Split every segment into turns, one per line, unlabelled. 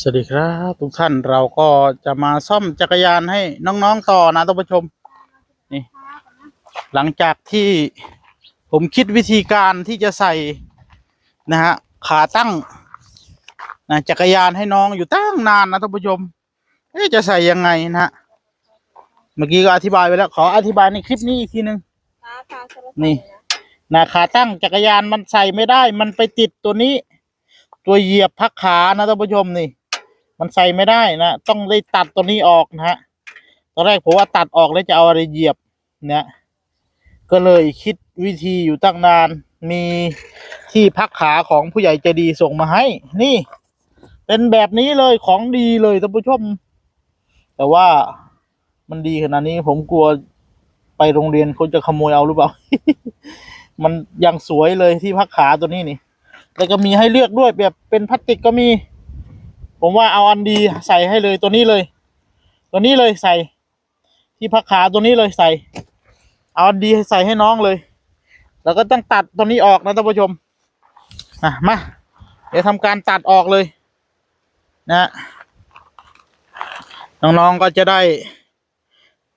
สวัสดีครับทุกท่านเราก็จะมาซ่อมจักรยานให้น้องๆต่อนะท่านผู้ชมนี่หลังจากที่ผมคิดวิธีการที่จะใส่นะฮะขาตั้งนะจักรยานให้น้องอยู่ตั้งนานนะท่านผู้ชมเอ๊ะจะใส่ยังไงนะฮะเมื่อกี้ก็อธิบายไปแล้ว ขออธิบายในคลิปนี้อีกทีหนึ่ง
ขาขาสลับ
นี่นะขาตั้งจักรยานมันใส่ไม่ได้ มันไปติดตัวนี้ ตัวเหยียบพักขานะท่านผู้ชมนี่ มันใส่ไม่ได้นะต้องได้ตัดตัวนี้ออกนะฮะตอนแรกผมว่าตัดออกแล้วจะเอาอะไรเหยียบเนี่ยก็เลยคิดวิธีอยู่ตั้งนานมีที่พักขาของผู้ใหญ่ใจดีส่งมาให้ นี่ เป็นแบบนี้เลยของดีเลยท่านผู้ชม แต่ว่ามันดีขนาดนี้ผมกลัวไปโรงเรียนเขาจะขโมยเอาหรือเปล่า มันยังสวยเลยที่พักขาตัวนี้นี่ แล้วก็มีให้เลือกด้วยแบบเป็นพลาสติกก็มี ผมว่าเอาอันดีใส่ให้เลยตัวนี้เลย ตัวนี้เลยใส่ ที่พักขาตัวนี้เลยใส่ เอาอันดีใส่ให้น้องเลย แล้วก็ต้องตัดตัวนี้ออกนะท่านผู้ชมอะมาเดี๋ยวทำการตัดออกเลย นะน้องๆก็จะได้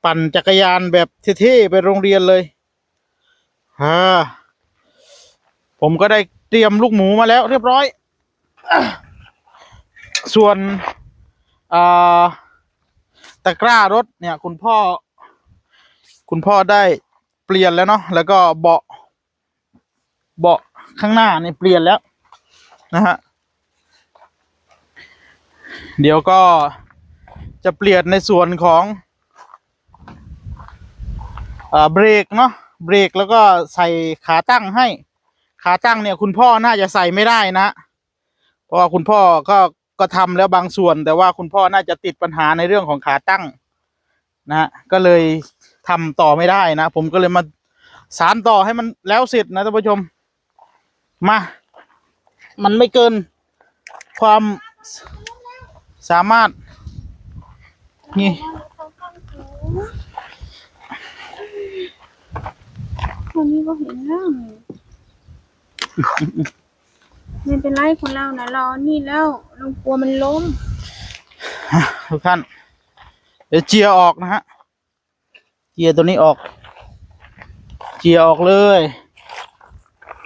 ปั่นจักรยานแบบเท่ๆไปโรงเรียนเลยฮ่าผมก็ได้เตรียมลูกหมูมาแล้วเรียบร้อย ส่วนอ่าตะกร้ารถเนี่ยคุณพ่อ คุณพ่อได้เปลี่ยนแล้วเนาะแล้วก็เบาะเบาะข้างหน้านี่เปลี่ยนแล้วนะฮะเดี๋ยวก็จะเปลี่ยนในส่วนของอ่าเบรกเนาะเบรกแล้วก็ใส่ขาตั้งให้ ขาตั้งเนี่ย คุณพ่อน่าจะใส่ไม่ได้นะ เพราะว่าคุณพ่อก็ ก็ทำแล้วบางส่วน แต่ว่าคุณพ่อน่าจะติดปัญหาในเรื่องของขาตั้งนะฮะก็เลยทำต่อไม่ได้นะ ผมก็เลยมาสารต่อให้มันแล้วเสร็จนะท่านผู้ชม มา มันไม่เกิน ความสามารถ นี่
คนนี้ก็เห็นแล้ว ไม่เป็นไรคนเรานะรอนี่แล้วเรากลัวมันล้ม
ทุกท่านเดี๋ยวเจียออกนะฮะเจียตัวนี้ออก เจียออกเลย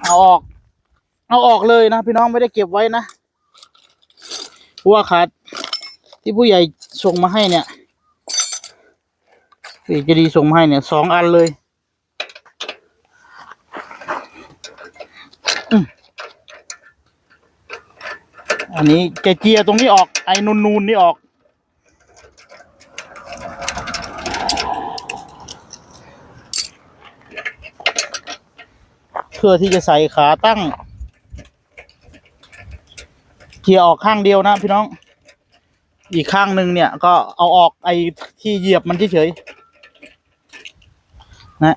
เอาออก เอาออกเลยนะพี่น้องไม่ได้เก็บไว้นะเพราะว่าขาดที่ผู้ใหญ่ส่งมาให้เนี่ยผู้ใหญ่จะดีส่งมาให้เนี่ยสองอันเลย อันนี้จะเจียตรงนี้ออก ไอ้นูนๆนี่ออก เพื่อที่จะใส่ขาตั้งเกียร์ออกข้างเดียวนะพี่น้อง อีกข้างหนึ่งเนี่ยก็เอาออกไอ้ที่เหยียบมันเฉยๆนะ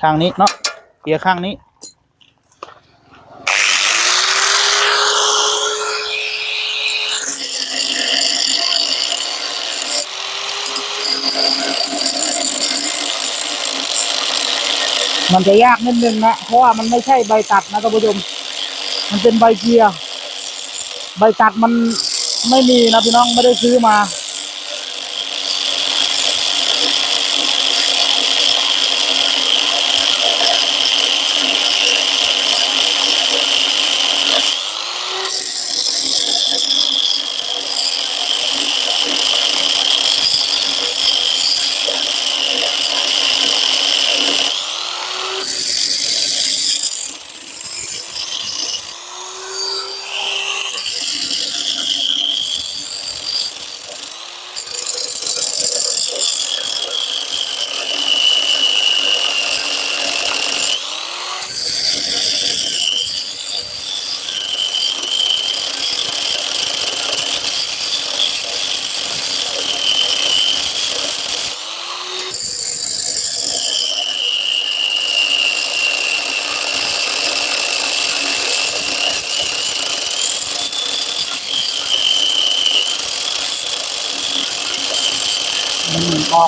ข้างนี้เนาะเกียร์ข้างนี้ มันจะยากนิดนึงนะ เพราะว่ามันไม่ใช่ใบตัดนะท่านผู้ชม มันเป็นใบเกียร์ ใบตัดมันไม่มีนะพี่น้องไม่ได้ซื้อมา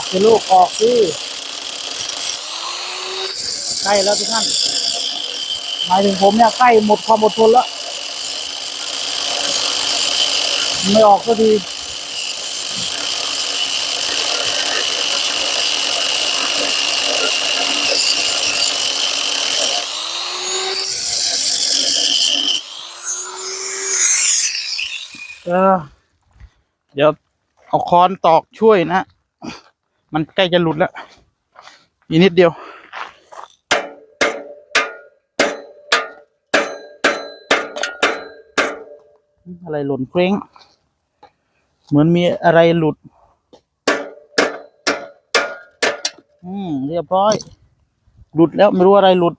มออลูกออกสิใกล้แล้วทุกท่านหมายถึงผมเนี่ยใกล้หมดความอดทนแล้ว ไม่ออกก็ดีเออเดี๋ยวเอาค้อนตอกช่วยนะ มันใกล้จะหลุดแล้ว อีกนิดเดียว อะไรหล่นเคว้งเหมือนมีอะไรหลุด อืม เรียบร้อย หลุดแล้วไม่รู้อะไรหลุด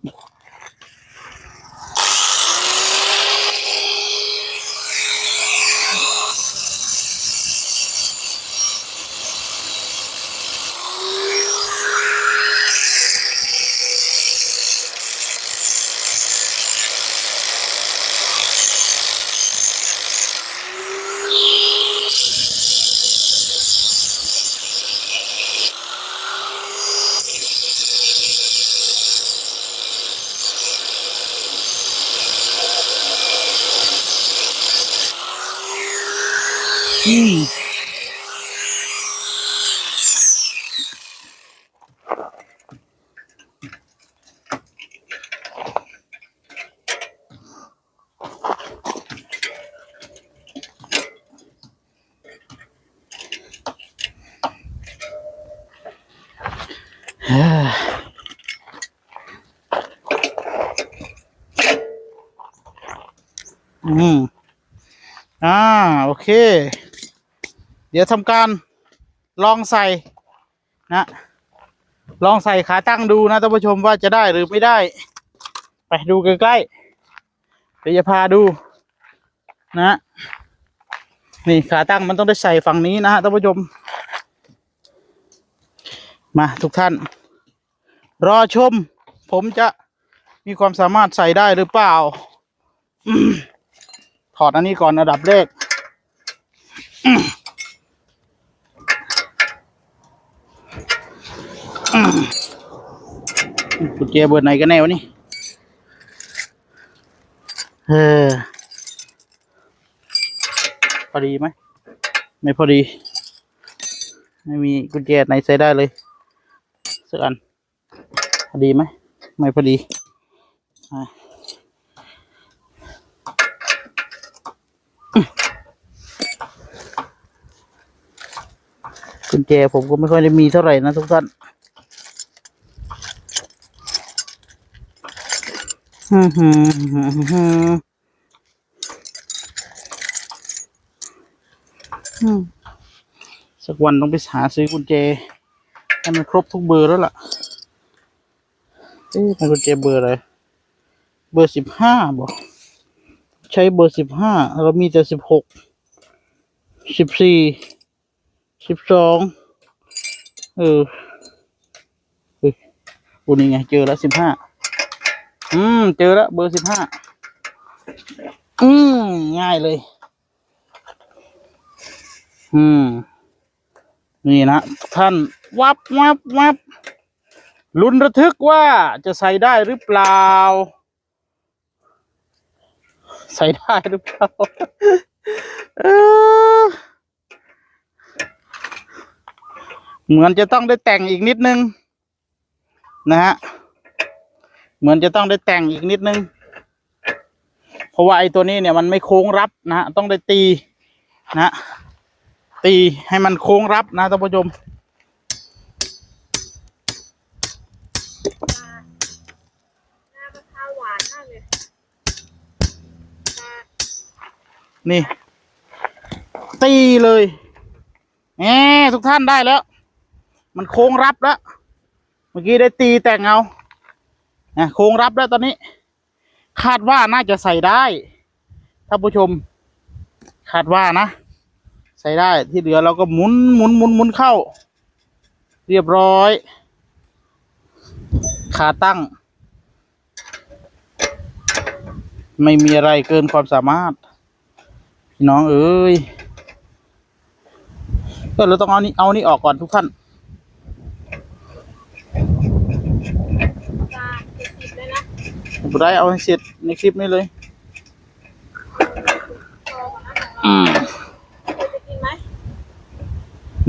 อืมอ่า โอเค เดี๋ยวทำการลองใส่นะ ลองใส่ขาตั้งดูนะท่านผู้ชมว่าจะได้หรือไม่ได้ ไปดูใกล้ๆเดี๋ยวจะพาดู นะนี่ขาตั้งมันต้องได้ใส่ฝั่งนี้นะฮะท่านผู้ชม มาทุกท่าน รอชม ผมจะมีความสามารถใส่ได้หรือเปล่า ถอดอันนี้ก่อนอันดับแรก กุญแจเบอร์ไหนกันแน่วะนี่เออพอดีไหม ไม่พอดี ไม่มีกุญแจไหนใส่ได้เลยสักอัน พอดีไหม ไม่พอดีอะกุญแจผมก็ไม่ค่อยได้มีเท่าไหร่นะทุกท่าน อืมฮึฮึฮึอืมสักวันต้องไปหาซื้อกุญแจให้มันครบทุกเบอร์แล้วล่ะเอ๊ะมันกุญแจเบอร์อะไร เบอร์สิบห้าบอกใช้เบอร์สิบห้าเรามีแต่สิบหกสิบสี่สิบสองเออเฮ้ยอุนี่ไงเจอแล้วสิบห้า อืม เจอแล้วเบอร์สิบห้าอืม ง่ายเลย อืม นี่นะ ท่าน วับวับวับลุ้นระทึกว่าจะใส่ได้หรือเปล่า ใส่ได้หรือเปล่าเออเหมือนจะต้องได้แต่งอีกนิดนึง นะฮะ เหมือนจะต้องได้แต่งอีกนิดนึง เพราะว่าไอ้ตัวนี้เนี่ยมันไม่โค้งรับนะฮะต้องได้ตีนะฮะตีให้มันโค้งรับนะท่านผู้ชม
หน้ามะพร้าวหวานมากเลย
นี่ ตีเลยแหมทุกท่านได้แล้ว มันโค้งรับแล้ว เมื่อกี้ได้ตีแต่งเอา นะโค้งรับแล้วตอนนี้ คาดว่าน่าจะใส่ได้ท่านผู้ชม คาดว่านะ ใส่ได้ที่เหลือเราก็หมุนหมุนหมุนหมุนเข้า เรียบร้อย ขาตั้ง ไม่มีอะไรเกินความสามารถ พี่น้องเอ้ยก็เราต้องเอานี่เอานี่ออกก่อนทุกท่าน
จ้าเจ็ดสิบเลยนะ
ผมได้เอาให้เสร็จในคลิปนี้เลย
โตกว่านะ
อืม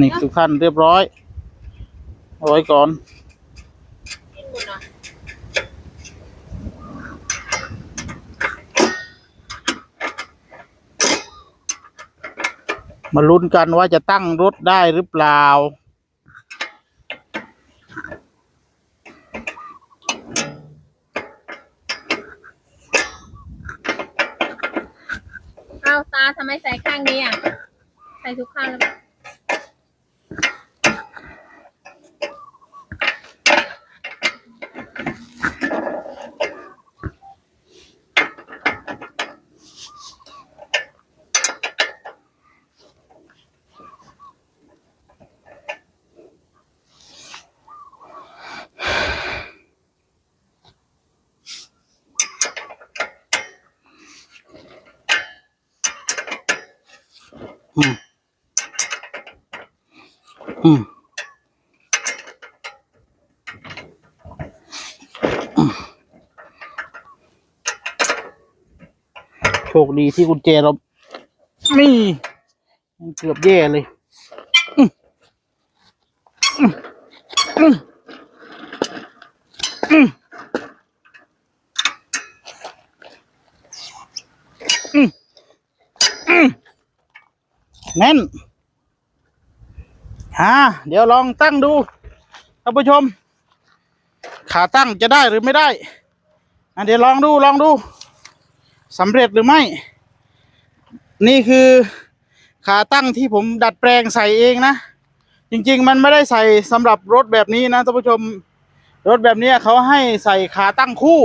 นี่ทุกท่านเรียบร้อยเอาไว้ก่อน
กินหมดเหรอ
มาลุ้นกันว่าจะตั้งรถได้หรือเปล่า
เอาตาทำไมใส่ข้างนี้อะ ใส่ทุกข้างแล้ว
อืม อืมโชคดีที่กุญแจเรานี่เกือบแย่เลยอืมอืมอืม แน่นฮ่าเดี๋ยวลองตั้งดูท่านผู้ชม ขาตั้งจะได้หรือไม่ได้อะเดี๋ยวลองดูลองดูสำเร็จหรือไม่ นี่คือขาตั้งที่ผมดัดแปลงใส่เองนะ จริง ๆ มันไม่ได้ใส่สำหรับรถแบบนี้นะท่านผู้ชม รถแบบนี้เขาให้ใส่ขาตั้งคู่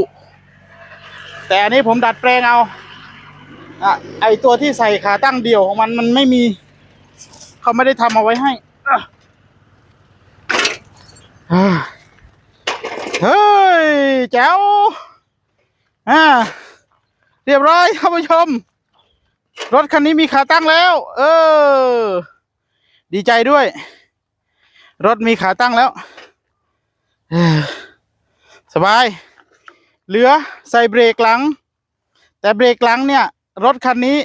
แต่อันนี้ผมดัดแปลงเอา อะไอตัวที่ใส่ขาตั้งเดี่ยวของมันมันไม่มี เขาไม่ได้ทำเอาไว้ให้อะเฮ้ยแจ๋วอ่าเรียบร้อยท่านผู้ชม รถคันนี้มีขาตั้งแล้ว เออ ดีใจด้วย รถมีขาตั้งแล้วสบาย เหลือใส่เบรกหลัง แต่เบรกหลังเนี่ย รถคันนี้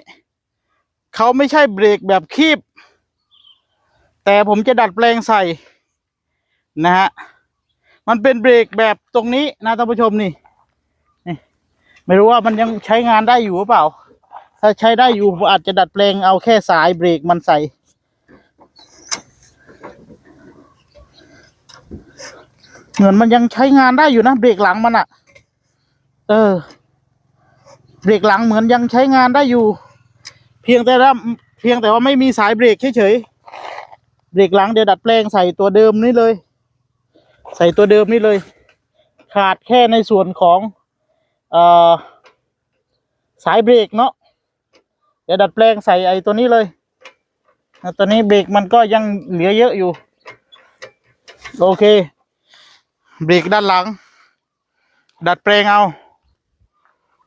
เขาไม่ใช่เบรกแบบคีบ แต่ผมจะดัดแปลงใส่ นะฮะ มันเป็นเบรกแบบตรงนี้นะท่านผู้ชมนี่ ไม่รู้ว่ามันยังใช้งานได้อยู่หรือเปล่า ถ้าใช้ได้อยู่ผมอาจจะดัดแปลงเอาแค่สายเบรกมันใส่เหมือนมันยังใช้งานได้อยู่นะเบรกหลังมันอะเออ เบรกหลังเหมือนยังใช้งานได้อยู่ เพียงแต่ว่าเพียงแต่ว่าไม่มีสายเบรกเฉยๆเบรกหลังเดี๋ยวดัดแปลงใส่ตัวเดิมนี่เลย ใส่ตัวเดิมนี่เลย ขาดแค่ในส่วนของอสายเบรกเนาะเดี๋ยวดัดแปลงใส่ไอ้ตัวนี้เลยตัวนี้เบรกมันก็ยังเหลือเยอะอยู่ โอเค เบรกด้านหลัง ดัดแปลงเอา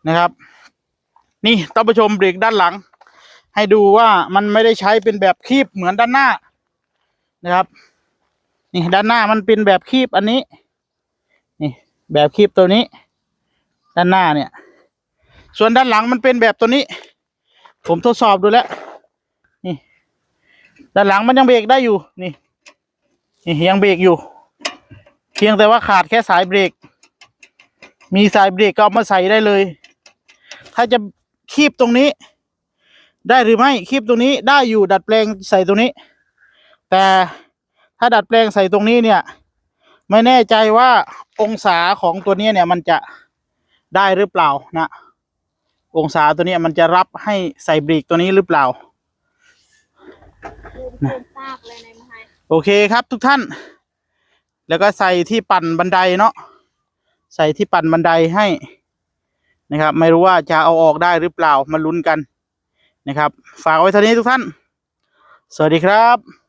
นะครับ นี่ท่านผู้ชมเบรกด้านหลัง ให้ดูว่ามันไม่ได้ใช้เป็นแบบคีบเหมือนด้านหน้านะครับ นี่ด้านหน้ามันเป็นแบบคีบอันนี้ นี่แบบคีบตัวนี้ ด้านหน้าเนี่ย ส่วนด้านหลังมันเป็นแบบตัวนี้ ผมทดสอบดูแล้วนี่ด้านหลังมันยังเบรกได้อยู่นี่นี่ยังเบรกอยู่ เพียงแต่ว่าขาดแค่สายเบรก มีสายเบรกก็เอามาใส่ได้เลย ถ้าจะ คีบตรงนี้ ได้หรือไม่คีบตรงนี้ได้อยู่ดัดแปลงใส่ตรงนี้ แต่ถ้าดัดแปลงใส่ตรงนี้เนี่ย ไม่แน่ใจว่าองศาของตัวนี้เนี่ยมันจะได้หรือเปล่านะ องศาตัวนี้มันจะรับให้ใส่เบรกตัวนี้หรือเปล่าโอเคครับทุกท่าน แล้วก็ใส่ที่ปั่นบันไดเนาะใส่ที่ปั่นบันไดให้ นะครับ ไม่รู้ว่าจะเอาออกได้หรือเปล่ามาลุ้นกันนะครับ ฝากไว้เท่านี้ทุกท่าน สวัสดีครับ